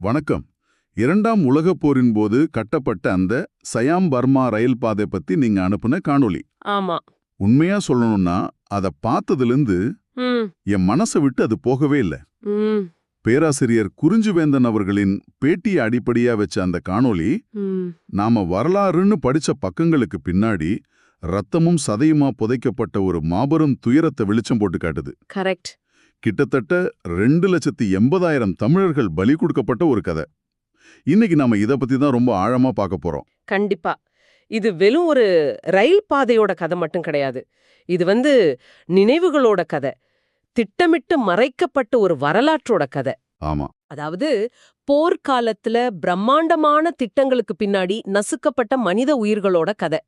வணக்கம். இரண்டாம் உலகப் போரின் போது கட்டப்பட்ட அந்த சயாம் பர்மா ரயில் பாதை பத்தி நீங்க அனுப்புன காணொளி. ஆமா. உண்மையா சொல்லணும்னா அத பார்த்ததிலிருந்து என் மனசை விட்டு அது போகவே இல்ல. பேராசிரியர் குறிஞ்சுவேந்தன் அவர்களின் பேட்டியை அடிப்படையா வச்ச அந்த காணொளி நாம வரலாறுன்னு படிச்ச பக்கங்களுக்கு பின்னாடி ரத்தமும் சதையுமா புதைக்கப்பட்ட ஒரு மாபெரும் துயரத்தை வெளிச்சம் போட்டு காட்டுது. கரெக்ட். கிட்டத்தட்ட ரெண்டு லட்சத்தி எண்பதாயிரம் தமிழர்கள் பலி கொடுக்கப்பட்ட ஒரு கதை. இன்னைக்கு நாம இத பத்தி தான் ரொம்ப ஆழமா பார்க்க போறோம். கண்டிப்பா. இது வெறும் ஒரு ரயில் பாதையோட கதை மட்டும் கிடையாது. இது வந்து நினைவுகளோட கதை. திட்டமிட்டு மறைக்கப்பட்ட ஒரு வரலாற்றோட கதை. ஆமா. அதாவது போர்க்காலத்துல பிரம்மாண்டமான திட்டங்களுக்கு பின்னாடி நசுக்கப்பட்ட மனித உயிர்களோட கதை.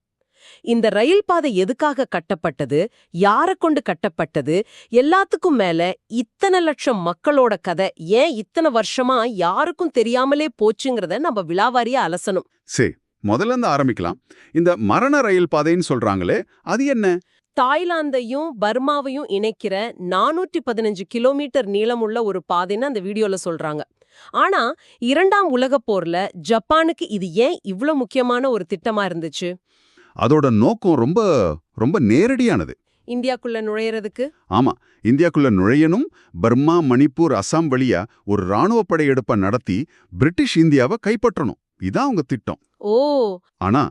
இந்த ரயில் பாதை எதுக்காக கட்டப்பட்டது? யார கொண்டு கட்டப்பட்டது? எல்லாத்துக்கும் மேல இத்தனை லட்சம் மக்களோட கதை ஏன் இத்தனை வருஷமா யாருக்கும் தெரியாமலே போச்சுங்கிறத நம்ம விலாவாரியா அலசணும். சரி முதல்ல இருந்து ஆரம்பிக்கலாம். இந்த மரண ரயில் பாதைன்னு சொல்றாங்களே அது என்ன? தாய்லாந்தையும் பர்மாவையும் இணைக்கிற நானூற்றி பதினஞ்சு கிலோமீட்டர் நீளமுள்ள ஒரு பாதைன்னு அந்த வீடியோல சொல்றாங்க. ஆனா இரண்டாம் உலகப் போர்ல ஜப்பானுக்கு இது ஏன் இவ்ளோ முக்கியமான ஒரு திட்டமா இருந்துச்சு? அதோட நோக்கம் ரொம்ப ரொம்ப நேரடியானது. இந்தியாக்குள்ள நுழையறதுக்கு? ஆமா. இந்தியாக்குள்ள நுழையணும் பர்மா மணிப்பூர் அசாம் வழியா ஒரு ராணுவ படையெடுப்பை நடத்தி பிரிட்டிஷ் இந்தியாவை கைப்பற்றணும். இதான் அவங்க திட்டம். ஓ! ஆனா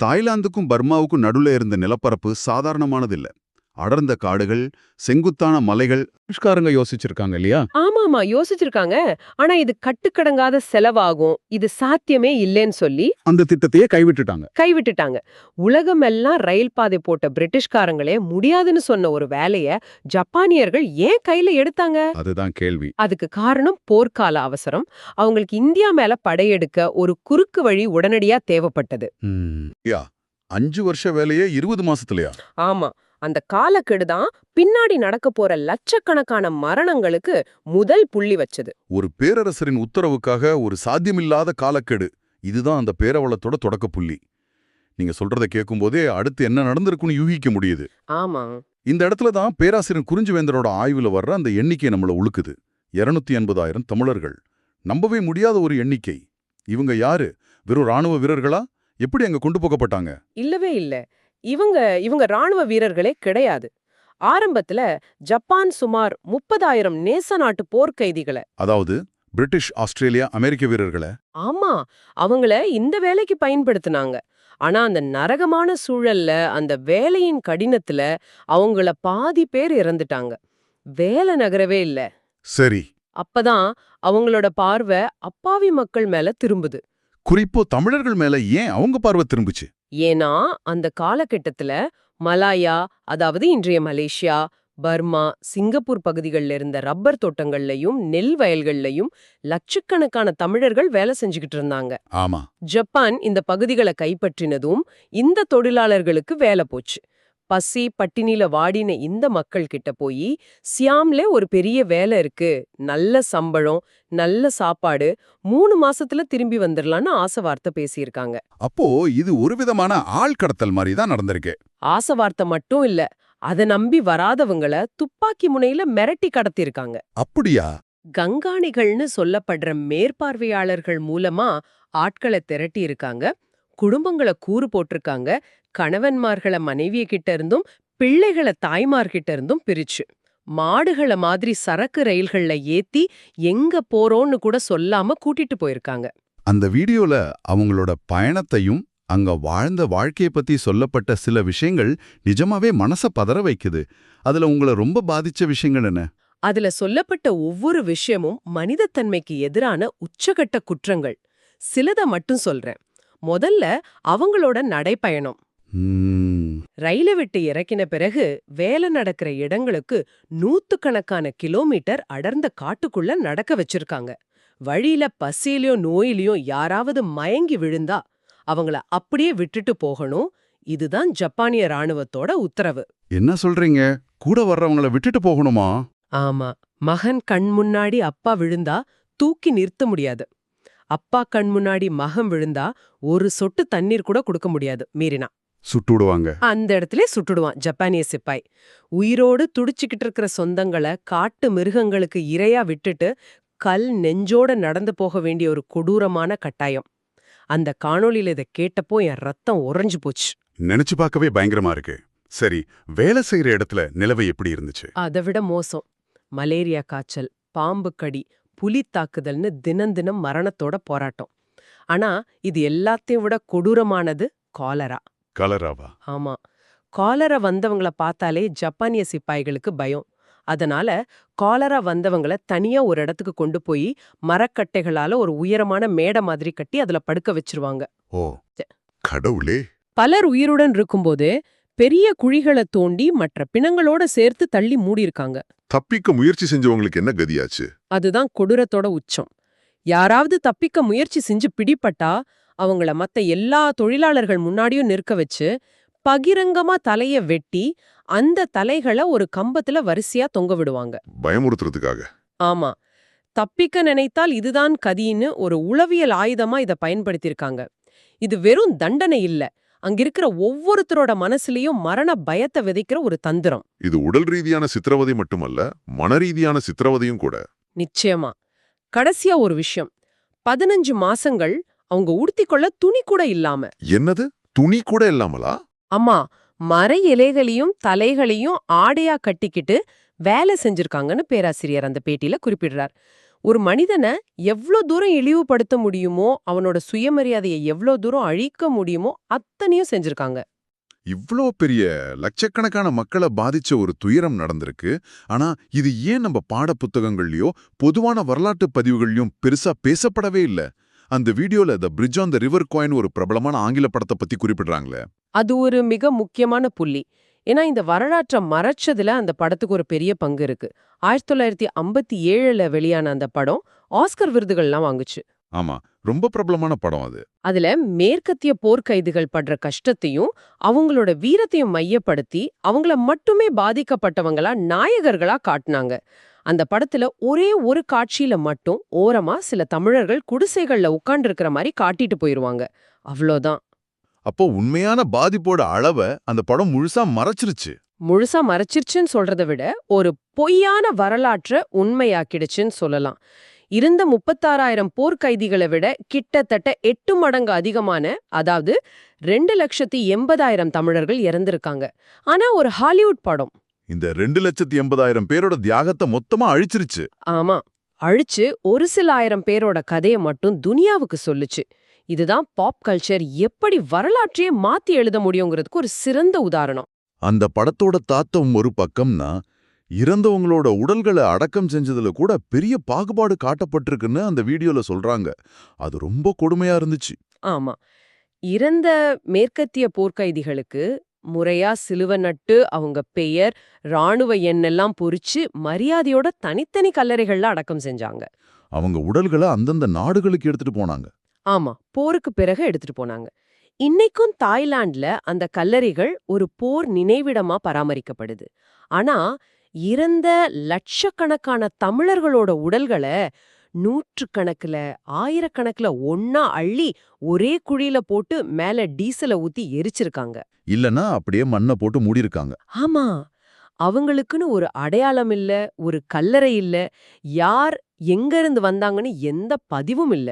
தாய்லாந்துக்கும் பர்மாவுக்கும் நடுவுல இருந்த நிலப்பரப்பு சாதாரணமானதில்ல. அடர்ந்த காடுகள் செங்குத்தான மலைகள் பிரிட்டிஷ்காரங்க யோசிச்சிருக்காங்க இல்லையா? ஆமாமா யோசிச்சிருக்காங்க. ஆனா இது கட்டுக்கடங்காத செலவாகும். இது சாத்தியமே இல்லைன்னு சொல்லி அந்த திட்டத்தையே கைவிட்டுட்டாங்க. கைவிட்டுட்டாங்க. உலகமெல்லாம் ரயில் பாதை போட்ட பிரிட்டிஷ்காரங்களே முடியாதுன்னு சொன்ன ஒரு வேலைய ஜப்பானியர்கள் ஏன் கையில எடுத்தாங்க? அதுதான் கேள்வி. அதுக்கு காரணம் போர்க்கால அவசரம். அவங்களுக்கு இந்தியா மேல படையெடுக்க ஒரு குறுக்கு வழி உடனடியா தேவைப்பட்டது. அஞ்சு வருஷ வேலையே இருபது மாசத்துலயா? ஆமா. அந்த காலக்கெடுதான் பின்னாடி நடக்க போற லட்சக்கணக்கான மரணங்களுக்கு முதல் புள்ளி வச்சது. ஒரு பேரரசரின் உத்தரவுக்காக ஒரு சாத்தியமில்லாத காலக்கெடு. இதுதான் அந்த பேரவளத்தோட தொடக்க புள்ளி. நீங்க சொல்றத கேட்கும்போதே அடுத்து என்ன நடந்திருக்குன்னு யூகிக்க முடியுது. ஆமா. இந்த இடத்துல தான் பேராசிரியர் குறிஞ்சுவேந்தரோட ஆய்வுல வர்ற அந்த எண்ணிக்கை நம்மள உழுக்குது. இருநூத்தி எண்பதாயிரம் தமிழர்கள். நம்பவே முடியாத ஒரு எண்ணிக்கை. இவங்க யாரு? வெறும் ராணுவ வீரர்களா? எப்படி அங்க கொண்டு போகப்பட்டாங்க? இல்லவே இல்ல. இவங்க இவங்க ராணுவ வீரர்களே கிடையாது. ஆரம்பத்துல ஜப்பான் சுமார் முப்பதாயிரம் நேச நாட்டு போர்க்கைதிகளை. அதாவது பிரிட்டிஷ் ஆஸ்திரேலியா அமெரிக்க வீரர்களை. ஆமா அவங்கள இந்த வேலைக்கு பயன்படுத்துனாங்க. ஆனா அந்த நரகமான சூழல்ல அந்த வேலையின் கடினத்துல அவங்கள பாதி பேர் இறந்துட்டாங்க. வேலை நகரவே இல்ல. சரி. அப்பதான் அவங்களோட பார்வை அப்பாவி மக்கள் மேல திரும்புது. குறிப்போ தமிழர்கள் மேல ஏன் அவங்க பார்வை திரும்புச்சு? ஏன்னா அந்த காலகட்டத்துல மலாயா அதாவது இன்றைய மலேசியா பர்மா சிங்கப்பூர் பகுதிகளில் இருந்த ரப்பர் தோட்டங்கள்லயும் நெல் வயல்கள்லயும் லட்சக்கணக்கான தமிழர்கள் வேலை செஞ்சுக்கிட்டு இருந்தாங்க. ஆமா. ஜப்பான் இந்த பகுதிகளை கைப்பற்றினதும் இந்த தொழிலாளர்களுக்கு வேலை போச்சு. பசி பட்டினில வாடின இந்த மக்கள் கிட்ட போய் சியாம்ல ஒரு பெரிய வேலை இருக்கு. நல்ல சம்பளம் நல்ல சாப்பாடு. மூணு மாசத்துல திரும்பி வந்துடலான்னு ஆசை வார்த்தை பேசியிருக்காங்க. அப்போ இது ஒரு விதமான ஆள் கடத்தல் மாதிரி தான் நடந்திருக்கு. ஆசை வார்த்தை மட்டும் இல்ல அத நம்பி வராதவங்கள துப்பாக்கி முனையில மிரட்டி கடத்திருக்காங்க அப்படியா? கங்காணிகள்னு சொல்லப்படுற மேற்பார்வையாளர்கள் மூலமா ஆட்களை திரட்டி இருக்காங்க குடும்பங்களை கூறு போட்டிருக்காங்க. கணவன்மார்களை மனைவிய கிட்ட இருந்தும் பிள்ளைகளை தாய்மார்கிட்ட இருந்தும் பிரிச்சு. மாடுகள மாதிரி சரக்கு ரயில்கள்ல ஏத்தி எங்க போறோம்னு கூட சொல்லாம கூட்டிட்டு போயிருக்காங்க. அந்த வீடியோல அவங்களோட பயணத்தையும் அங்க வாழ்ந்த வாழ்க்கைய பத்தி சொல்லப்பட்ட சில விஷயங்கள் நிஜமாவே மனச பதற வைக்குது. அதுல உங்களை ரொம்ப பாதிச்ச விஷயங்கள் என்ன? அதுல சொல்லப்பட்ட ஒவ்வொரு விஷயமும் மனிதத்தன்மைக்கு எதிரான உச்சகட்ட குற்றங்கள். சிலத மட்டும் சொல்றேன். முதல்ல அவங்களோட நடைப்பயணம். ரயில விட்டு இறக்கின பிறகு வேலை நடக்கிற இடங்களுக்கு நூத்துக்கணக்கான கிலோமீட்டர் அடர்ந்த காட்டுக்குள்ள நடக்க வச்சிருக்காங்க. வழியில பசியிலயும் நோயிலையும் யாராவது மயங்கி விழுந்தா அவங்கள அப்படியே விட்டுட்டு போகணும். இதுதான் ஜப்பானிய ராணுவத்தோட உத்தரவு. என்ன சொல்றீங்க? கூட வர்றவங்கள விட்டுட்டு போகணுமா? ஆமா. மகன் கண் முன்னாடி அப்பா விழுந்தா தூக்கி நிறுத்த முடியாது. அப்பா கண் முன்னாடி மகன் விழுந்தா ஒரு சொட்டு தண்ணீர் கூட கொடுக்க முடியாது மீறினா. சுட்டு விடுவாங்க அந்த இடத்துல சுட்டுடுவான் ஜப்பானிய சிப்பாய். உயிரோடு துடிச்சுக்கிட்டு இருக்கிற சொந்தங்களை காட்டு மிருகங்களுக்கு இரையா விட்டுட்டு கல் நெஞ்சோட நடந்து போக வேண்டிய ஒரு கொடூரமான கட்டாயம். அந்த காணொளியில இதை கேட்டப்போ என் ரத்தம் உறைஞ்சு போச்சு. நினைச்சு பார்க்கவே பயங்கரமா இருக்கு. சரி வேலை செய்யற இடத்துல நிலவை எப்படி இருந்துச்சு? அதை விட மோசம். மலேரியா காய்ச்சல் பாம்பு கடி புலி தாக்குதல்னு தினம் தினம் மரணத்தோட போராட்டம். ஆனா இது எல்லாத்தையும் விட கொடூரமானது காலரா. கலராவா? ஆமா. காலரா வந்தவங்கள பார்த்தாலே ஜப்பானிய சிப்பாய்களுக்கு பயம். அதனால காலரா வந்தவங்கள தனியா ஒரு இடத்துக்கு கொண்டு போய் மரக்கட்டைகளால ஒரு உயரமான மேடை மாதிரி கட்டி அதுல படுக்க வச்சிருவாங்க. ஓ கடவுளே. பலர் உயிருடன் இருக்கும்போது பெரிய குழிகளை தோண்டி மற்ற பிணங்களோட சேர்த்து தள்ளி மூடியிருக்காங்க. தப்பிக்க முயற்சி செஞ்சவங்களுக்கு என்ன கதியாச்சு? அதுதான் கொடூரத்தோட உச்சம். யாராவது தப்பிக்க முயற்சி செஞ்சு பிடிபட்டா அவங்கள மத்த எல்லா தொழிலாளர்கள் முன்னாடியும் நிற்க வச்சு பகிரங்கமா தலைய வெட்டி அந்த தலைகளை ஒரு கம்பத்துல வரிசையா தொங்க விடுவாங்க. பயமுறுத்துறதுக்காக. ஆமா. தப்பிக்க நினைத்தால் இதுதான் கதின்னு ஒரு உளவியல் ஆயுதமா இத பயன்படுத்தியிருக்காங்க. இது வெறும் தண்டனை இல்ல. அங்கிருக்கிற ஒவ்வொருத்தரோட மனசுலயும் மரண பயத்தை விதைக்கிற ஒரு தந்திரம். இது உடல் ரீதியான சித்திரவதை மட்டுமல்ல மன ரீதியான சித்திரவதையும் கூட. நிச்சயமா. கடைசியா ஒரு விஷயம். பதினஞ்சு மாசங்கள் அவங்க உடுத்திக்கொள்ள துணி கூட இல்லாம. என்னது? துணி கூட இல்லாமலா? அம்மா மர இலைகளையும் தலைகளையும் ஆடையா கட்டிக்கிட்டு வேலை செஞ்சிருக்காங்கன்னு பேராசிரியர் அந்த பேட்டியில குறிப்பிடுறார். ஒரு மனிதனை எவ்ளோ தூரம் இழிவுபடுத்த முடியுமோ அவனோட சுயமரியாதையை எவ்ளோ தூரம் அழிக்க முடியுமோ அத்தனையும் செஞ்சிருக்காங்க. இவ்ளோ பெரிய லட்சக்கணக்கான மக்களை பாதிச்ச ஒரு துயரம் நடந்திருக்கு. ஆனா இது ஏன் நம்ம பாட புத்தகங்கள்லயோ பொதுவான வரலாற்று பதிவுகள்லயும் பெருசா பேசப்படவே இல்ல? அந்த வீடியோல the bridge on the river Kwai ஒரு பிரபலமான ஆங்கில படத்தை பத்தி குறிப்பிடுறாங்களே. அது ஒரு மிக முக்கியமான புள்ளி. ஏன்னா இந்த வரலாற்றை மறைச்சதுல அந்த படத்துக்கு ஒரு பெரிய பங்கு இருக்கு. ஆயிரத்தி தொள்ளாயிரத்தி ஐம்பத்தி ஏழுல வெளியான அந்த படம் ஆஸ்கர் விருதுகள்லாம் வாங்குச்சு. ஆமா ரொம்ப பிரபலமான படம் அது. அதுல மேற்கத்திய போர்க்கைதிகள் படுற கஷ்டத்தையும் அவங்களோட வீரத்தையும் மையப்படுத்தி அவங்கள மட்டுமே பாதிக்கப்பட்டவங்களா நாயகர்களா காட்டுனாங்க. அந்த படத்துல ஒரே ஒரு காட்சியில மட்டும் ஓரமா சில தமிழர்கள் குடிசைகள்ல உட்கார்ந்திருக்கிற மாதிரி காட்டிட்டு போயிருவாங்க. அவ்வளோதான் அப்போ உண்மையான பாதிப்போட அளவை அந்த படம் முழுசா மறைச்சிருச்சு. முழுசா மறைச்சிருச்சுன்னு சொல்றதை விட ஒரு பொய்யான வரலாற்றை உண்மையாக்கிடுச்சுன்னு சொல்லலாம். இருந்த முப்பத்தாறாயிரம் போர்க்கைதிகளை விட கிட்டத்தட்ட எட்டு மடங்கு அதிகமான அதாவது ரெண்டு லட்சத்தி எண்பதாயிரம் தமிழர்கள் இறந்திருக்காங்க. ஆனா ஒரு ஹாலிவுட் படம். இந்த ரெண்டு லட்சத்தி எண்பதாயிரம் பேரோட தியாகத்தை மொத்தமா அழிச்சிருச்சு. ஆமா. அழிச்சு ஒரு சில ஆயிரம் பேரோட கதையை மட்டும் துனியாவுக்கு சொல்லுச்சு. இதுதான் பாப் கல்ச்சர் எப்படி வரலாற்றையே மாத்தி எழுத முடியுங்கிறதுக்கு ஒரு சிறந்த உதாரணம். அந்த படத்தோட தாத்தம் ஒரு பக்கம்னா இறந்தவங்களோட உடல்களை அடக்கம் செஞ்சதுல கூட பெரிய பாகுபாடு காட்டப்பட்டிருக்குன்னு அந்த வீடியோல சொல்றாங்க. அது ரொம்ப கொடுமையா இருந்துச்சு. ஆமா. இறந்த மேற்கத்திய போர்க்கைதிகளுக்கு முறையா சிலுவ நட்டு அவங்க பெயர் ராணுவ எண்ணெல்லாம் பொறிச்சு மரியாதையோட தனித்தனி கல்லறைகள்ல அடக்கம் செஞ்சாங்க. அவங்க உடல்களை அந்தந்த நாடுகளுக்கு எடுத்துட்டு போனாங்க. ஆமா போருக்கு பிறகு எடுத்துட்டு போனாங்க. இன்னைக்கும் தாய்லாந்துல அந்த கல்லறைகள் ஒரு போர் நினைவிடமா பராமரிக்கப்படுது. ஆனா இறந்த லட்சக்கணக்கான தமிழர்களோட உடல்களை நூற்றுக்கணக்குல ஆயிரக்கணக்குல ஒன்னா அள்ளி ஒரே குழியில போட்டு மேல டீசலை ஊத்தி எரிச்சிருக்காங்க. இல்லனா அப்படியே மண்ணை போட்டு மூடியிருக்காங்க ஆமா. அவங்களுக்குன்னு ஒரு அடையாளம் இல்ல ஒரு கல்லறை இல்ல யார் எங்க இருந்து வந்தாங்கன்னு எந்த பதிவும் இல்ல.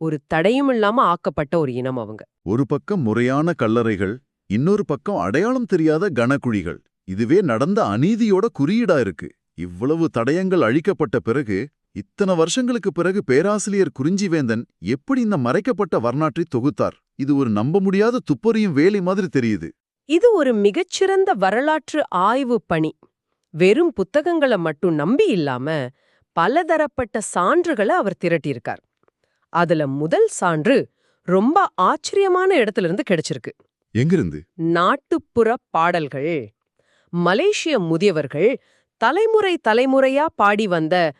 ஒரு தடையும் இல்லாம ஆக்கப்பட்ட ஒரு இனம் அவங்க. ஒரு பக்கம் முறையான கல்லறைகள் இன்னொரு பக்கம் அடையாளம் தெரியாத கனகுழிகள் இதுவே நடந்த அநீதியோட குறியீடா இருக்கு. இவ்வளவு தடயங்கள் அழிக்கப்பட்ட பிறகு இத்தனை வருஷங்களுக்கு பிறகு பேராசிரியர் குறிஞ்சிவேந்தன் எப்படி இந்த மறைக்கப்பட்ட வரலாற்றை தொகுத்தார்? இது ஒரு நம்ப முடியாத துப்பறியும் வேலை மாதிரி தெரியுது. இது ஒரு மிகச்சிறந்த வரலாற்று ஆய்வு பணி. வெறும் புத்தகங்களை மட்டும் நம்பி இல்லாம பலதரப்பட்ட சான்றுகளை அவர் திரட்டியிருக்கார். அதுல முதல் சான்று ரொம்ப ஆச்சரியமான இடத்துல இருந்து கிடைச்சிருக்கு. எங்கிருந்து? நாட்டுப்புற பாடல்கள். மலேசிய முதியவர்கள் தலைமுறை தலைமுறையா பாடி வந்த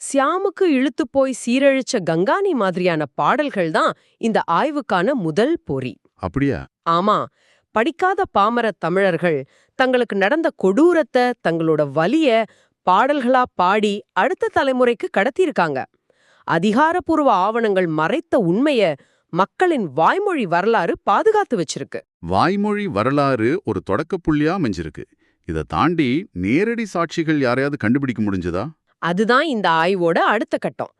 சியாமுக்கு இழுத்து போய் சீரழிச்ச கங்காணி மாதிரியான பாடல்கள் தான் இந்த ஆய்வுக்கான முதல் பொறி. அப்படியா? ஆமா. படிக்காத பாமர தமிழர்கள் தங்களுக்கு நடந்த கொடூரத்தை தங்களோட வலிய பாடல்களா பாடி அடுத்த தலைமுறைக்கு கடத்தியிருக்காங்க. அதிகாரப்பூர்வ ஆவணங்கள் மறைத்த உண்மைய மக்களின் வாய்மொழி வரலாறு பாதுகாத்து வச்சிருக்கு. வாய்மொழி வரலாறு ஒரு தொடக்க புள்ளியா அமைஞ்சிருக்கு. இதை தாண்டி நேரடி சாட்சிகள் யாரையாவது கண்டுபிடிக்க முடிஞ்சதா? அதுதான் இந்த ஆய்வோட அடுத்த கட்டம்.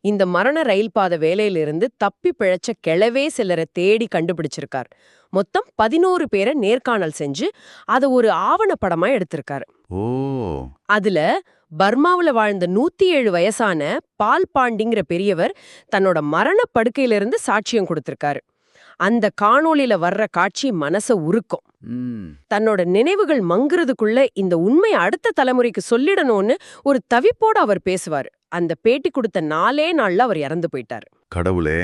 இந்த மரண ரயில் பாதை வேலையிலிருந்து தப்பி பிழைச்ச கிளவே சிலரை தேடி கண்டுபிடிச்சிருக்கார். மொத்தம் பதினோரு பேரை நேர்காணல் செஞ்சு அதை ஒரு ஆவணப்படமா எடுத்திருக்காரு. ஓ. அதுல பர்மாவுல வாழ்ந்த நூத்தி ஏழு வயசான பால் பாண்டிங்கிற பெரியவர் தன்னோட மரண படுக்கையிலிருந்து சாட்சியம் கொடுத்திருக்காரு. அந்த காணொளியில வர்ற காட்சி மனச உருக்கும். தன்னோட நினைவுகள் மங்குறதுக்குள்ள இந்த உண்மை அடுத்த தலைமுறைக்கு சொல்லிடணும்னு ஒரு தவிப்போட அவர் பேசுவார். அந்த பேட்டி கொடுத்த நாலே நாள்ல அவர் இறந்து போயிட்டாரு. கடவுளே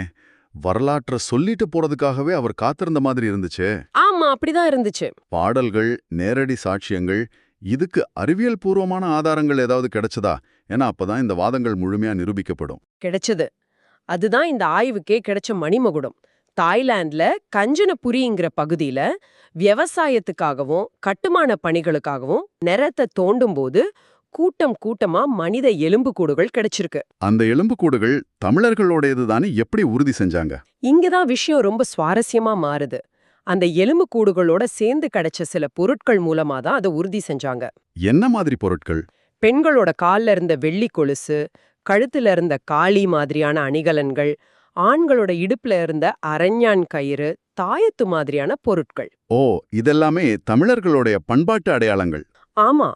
வரலாற்றை சொல்லிட்டு போறதுக்காகவே அவர் காத்திருந்த மாதிரி இருந்துச்சே. ஆமா அப்படிதான் இருந்துச்சு. பாடல்கள் நேரடி சாட்சியங்கள் இதுக்கு அறிவியல் பூர்வமான ஆதாரங்கள் ஏதாவது கிடைச்சதா? ஏன்னா அப்பதான் இந்த வாதங்கள் முழுமையா நிரூபிக்கப்படும். கிடைச்சது. அதுதான் இந்த ஆய்வுக்கே கிடைச்ச மணிமகுடம். தாய்லாந்துல கஞ்சனபுரிங்கிற பகுதியில விவசாயத்துக்காகவும் கட்டுமான பணிகளுக்காகவும் நிறத்தை தோண்டும் போது கூட்டம் கூட்டமா மனித எலும்புக்கூடுகள் கிடைச்சிருக்கு. அந்த எலும்புக்கூடுகள் தமிழர்களோடையது தானே எப்படி உறுதி செஞ்சாங்க? இங்கதான் விஷயம் ரொம்ப சுவாரஸ்யமா மாறுது. அந்த எலும்புக்கூடுகளோட சேர்ந்து கிடைச்ச சில பொருட்கள் மூலமா தான் அதை உறுதி செஞ்சாங்க. என்ன மாதிரி பொருட்கள்? பெண்களோட கால்ல இருந்த வெள்ளி கொலுசு கழுத்துல இருந்த காளி மாதிரியான அணிகலன்கள் ஆண்களோட இடுப்புல இருந்த அரஞ்ஞான் கயிறு தாயத்து மாதிரியான பொருட்கள். ஓ இதெல்லாமே தமிழர்களுடைய பண்பாட்டு அடையாளங்கள். ஆமா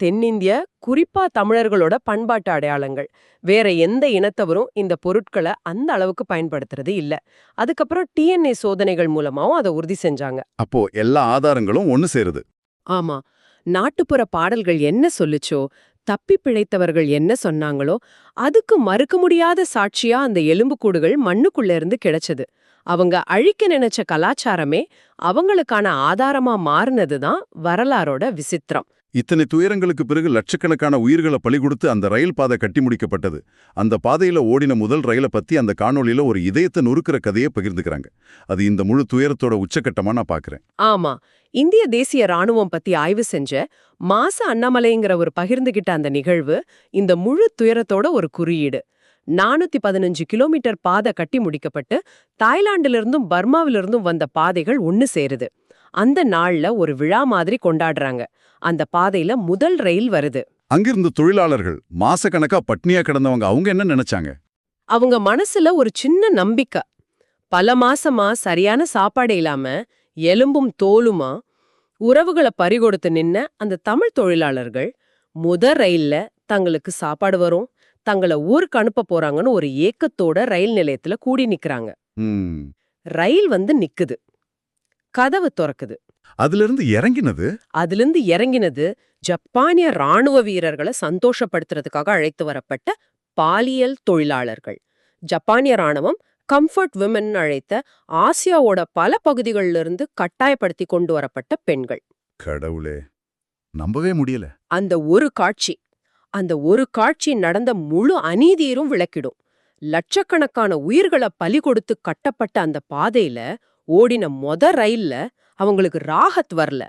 தென்னிந்திய குறிப்பா தமிழர்களோட பண்பாட்டு அடையாளங்கள். வேற எந்த இனத்தவரும் இந்த பொருட்களை அந்த அளவுக்கு பயன்படுத்துறது இல்ல. அதுக்கப்புறம் டிஎன்ஏ சோதனைகள் மூலமாவும் அதை உறுதி செஞ்சாங்க. அப்போ எல்லா ஆதாரங்களும் ஒன்னு சேருது. ஆமா நாட்டுப்புற பாடல்கள் என்ன சொல்லுச்சோ தப்பி பிழைத்தவர்கள் என்ன சொன்னாங்களோ அதுக்கு மறுக்க முடியாத சாட்சியா அந்த எலும்புக்கூடுகள் மண்ணுக்குள்ள இருந்து கிடைச்சது. அவங்க அழிக்க நினைச்ச கலாச்சாரமே அவங்களுக்கான ஆதாரமா மாறினதுதான் வரலாறோட விசித்திரம். இத்தனை துயரங்களுக்கு பிறகு லட்சக்கணக்கான உயிர்களை பலி கொடுத்து அந்த ரயில் பாதை கட்டி முடிக்கப்பட்டது. அந்த பாதையில ஓடின முதல் ரயிலை பத்தி அந்த காணொலியில் ஒரு இதயத்தை நொறுக்கிற கதையை பகிர்ந்துக்கிறாங்க. அது இந்த முழு துயரத்தோட உச்சக்கட்டமாக நான் பாக்குறேன். ஆமா. இந்திய தேசிய ராணுவம் பத்தி ஆய்வு செஞ்ச மாச அண்ணாமலைங்கிற ஒரு பகிர்ந்துகிட்ட அந்த நிகழ்வு இந்த முழு துயரத்தோட ஒரு குறியீடு. நானூத்தி பதினஞ்சு கிலோமீட்டர் பாதை கட்டி முடிக்கப்பட்டு தாய்லாண்டிலிருந்தும் பர்மாவிலிருந்தும் வந்த பாதைகள் ஒன்னு சேருது. அந்த நாள்ல ஒரு விழா மாதிரி கொண்டாடுறாங்க. அந்த பாதையில முதல் ரயில் வருது. அங்கிருந்த தொழிலாளர்கள் மாசக்கணக்கா பட்னியா கிடந்தவங்க அவங்க என்ன நினைச்சாங்க? அவங்க மனசுல ஒரு சின்ன நம்பிக்கை. பல மாசமா சரியான சாப்பாடு இல்லாம எலும்பும் தோலுமா உறவுகளை பறிகொடுத்து நின்ன அந்த தமிழ் தொழிலாளர்கள் முத ரயில்ல தங்களுக்கு சாப்பாடு வரும் தங்கள ஊருக்கு அனுப்ப போறாங்கன்னு ஒரு ஏக்கத்தோட ரயில் நிலையத்துல கூடி நிக்கறாங்க. ரயில் வந்து நிக்குது. கதவு திறக்குது. அதிலிருந்து இறங்கினது? அதிலிருந்து இறங்கினது ஜப்பானிய ராணுவ வீரர்களை சந்தோஷப்படுத்துறதுக்காக அழைத்து வரப்பட்ட பாலியல் தொழிலாளர்கள். ஜப்பானிய ராணுவம் கம்ஃபர்ட் விமன் அழைத்த ஆசியாவோட பல பகுதிகளிலிருந்து கட்டாயப்படுத்தி கொண்டு வரப்பட்ட பெண்கள். கடவுளே நம்பவே முடியல. அந்த ஒரு காட்சி அந்த ஒரு காட்சி நடந்த முழு அநீதியரும் விளக்கிடும். லட்சக்கணக்கான உயிர்களை பலி கொடுத்து கட்டப்பட்ட அந்த பாதையில ஓடின மொத ரயில்ல அவங்களுக்கு ராகத் வரல.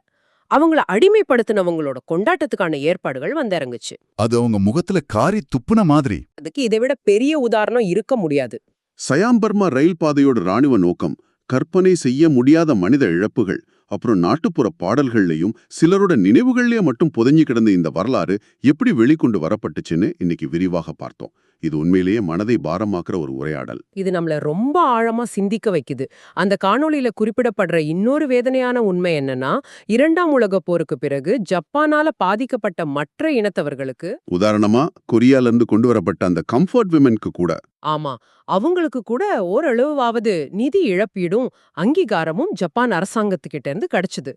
அவங்கள அடிமைப்படுத்தினவங்களோட கொண்டாட்டத்துக்கான ஏற்பாடுகள் வந்திறங்குச்சு. அது அவங்க முகத்துல காரி துப்புன மாதிரி. அதுக்கு இதை விட பெரிய உதாரணம் இருக்க முடியாது. சயாம்பர்மா ரயில் பாதையோட ராணுவ நோக்கம் கற்பனை செய்ய முடியாத மனித இழப்புகள் அப்புறம் நாட்டுப்புற பாடல்கள்லயும் சிலரோட நினைவுகள்லயே மட்டும் புதைஞ்சு கிடந்த இந்த வரலாறு எப்படி வெளிக்கொண்டு வரப்பட்டுச்சுன்னு இன்னைக்கு விரிவாக பார்த்தோம். இது உண்மையிலேயே மனதை பாரமாக்குற ஒரு உரையாடல். இது நம்மள ரொம்ப ஆழமா சிந்திக்க வைக்குது. அந்த காணொளியில குறிப்பிடப்படுற இன்னொரு வேதனையான உண்மை என்னன்னா இரண்டாம் உலகப் போருக்கு பிறகு ஜப்பானால பாதிக்கப்பட்ட மற்ற இனத்தவர்களுக்கு உதாரணமா கொரியால இருந்து கொண்டு வரப்பட்ட அந்த கம்ஃபர்ட் விமென்க்கு கூட. ஆமா அவங்களுக்கு கூட ஓரளவாவது நிதி இழப்பீடும் அங்கீகாரமும் ஜப்பான் அரசாங்கத்துக்கிட்ட இருந்து கிடைச்சது.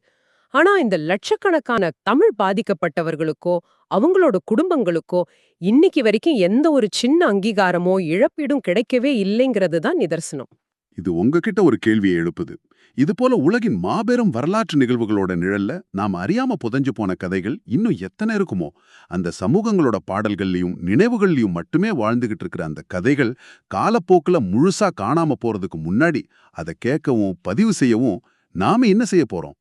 ஆனா இந்த லட்சக்கணக்கான தமிழ் பாதிக்கப்பட்டவர்களுக்கோ அவங்களோட குடும்பங்களுக்கோ இன்னைக்கு வரைக்கும் எந்த ஒரு சின்ன அங்கீகாரமோ இழப்பீடும் கிடைக்கவே இல்லைங்கிறது தான் நிதர்சனம். இது உங்ககிட்ட ஒரு கேள்வியை எழுப்புது. இது போல உலகின் மாபெரும் வரலாற்று நிகழ்வுகளோட நிழல்ல நாம அறியாம புதைஞ்சு போன கதைகள் இன்னும் எத்தனை இருக்குமோ அந்த சமூகங்களோட பாடல்கள்லயும் நினைவுகள்லயும் மட்டுமே வாழ்ந்துகிட்டு இருக்கிற அந்த கதைகள் காலப்போக்குல முழுசா காணாம போறதுக்கு முன்னாடி அதை கேட்கவும் பதிவு செய்யவும் நாம என்ன செய்ய போறோம்?